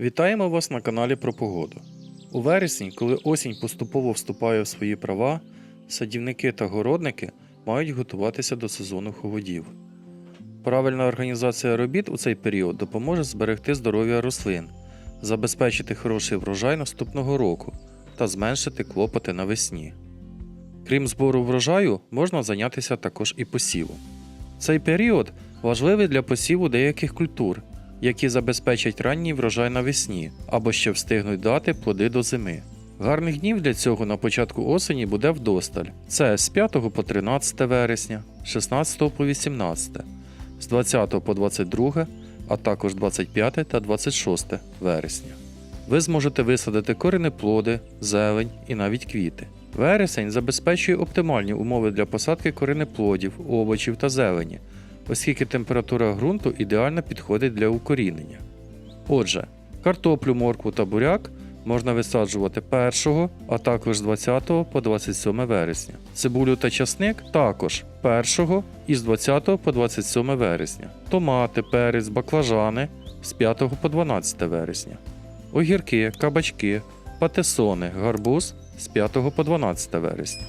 Вітаємо вас на каналі про погоду. У вересні, коли осінь поступово вступає в свої права, садівники та городники мають готуватися до сезону холодів. Правильна організація робіт у цей період допоможе зберегти здоров'я рослин, забезпечити хороший врожай наступного року та зменшити клопоти навесні. Крім збору врожаю, можна зайнятися також і посівом. Цей період важливий для посіву деяких культур, які забезпечать ранній врожай навесні або ще встигнуть дати плоди до зими. Гарних днів для цього на початку осені буде вдосталь. Це з 5 по 13 вересня, 16 по 18, з 20 по 22, а також 25 та 26 вересня. Ви зможете висадити коренеплоди, зелень і навіть квіти. Вересень забезпечує оптимальні умови для посадки коренеплодів, овочів та зелені, оскільки температура ґрунту ідеально підходить для укорінення. Отже, картоплю, моркву та буряк можна висаджувати 1, а також з 20 по 27 вересня. Цибулю та часник також 1 і з 20 по 27 вересня. Томати, перець, баклажани з 5 по 12 вересня. Огірки, кабачки, патисони, гарбуз з 5 по 12 вересня.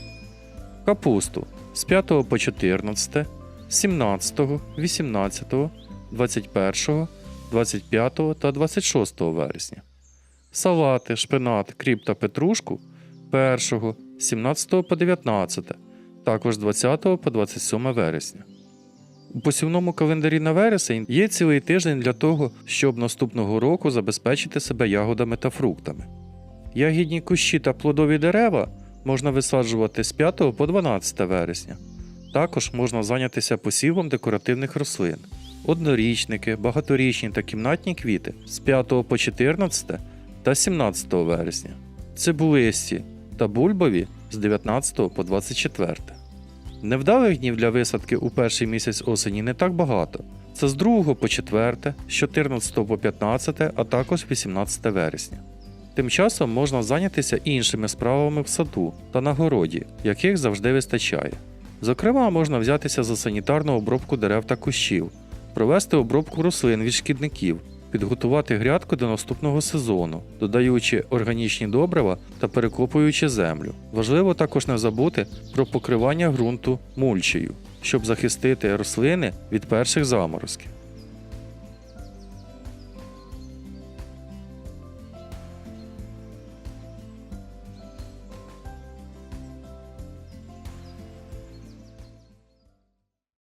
Капусту з 5 по 14, 17, 18, 21, 25 та 26 вересня. Салати, шпинат, кріп та петрушку 1, 17 по 19, також 20 по 27 вересня. У посівному календарі на вересень є цілий тиждень для того, щоб наступного року забезпечити себе ягодами та фруктами. Ягідні кущі та плодові дерева можна висаджувати з 5 по 12 вересня. Також можна зайнятися посівом декоративних рослин, однорічники, багаторічні та кімнатні квіти з 5 по 14 та 17 вересня, цибулисті та бульбові з 19 по 24. Невдалих днів для висадки у перший місяць осені не так багато. Це з 2 по 4, з 14 по 15, а також 18 вересня. Тим часом можна зайнятися іншими справами в саду та на городі, яких завжди вистачає. Зокрема, можна взятися за санітарну обробку дерев та кущів, провести обробку рослин від шкідників, підготувати грядку до наступного сезону, додаючи органічні добрива та перекопуючи землю. Важливо також не забути про покривання ґрунту мульчею, щоб захистити рослини від перших заморозків.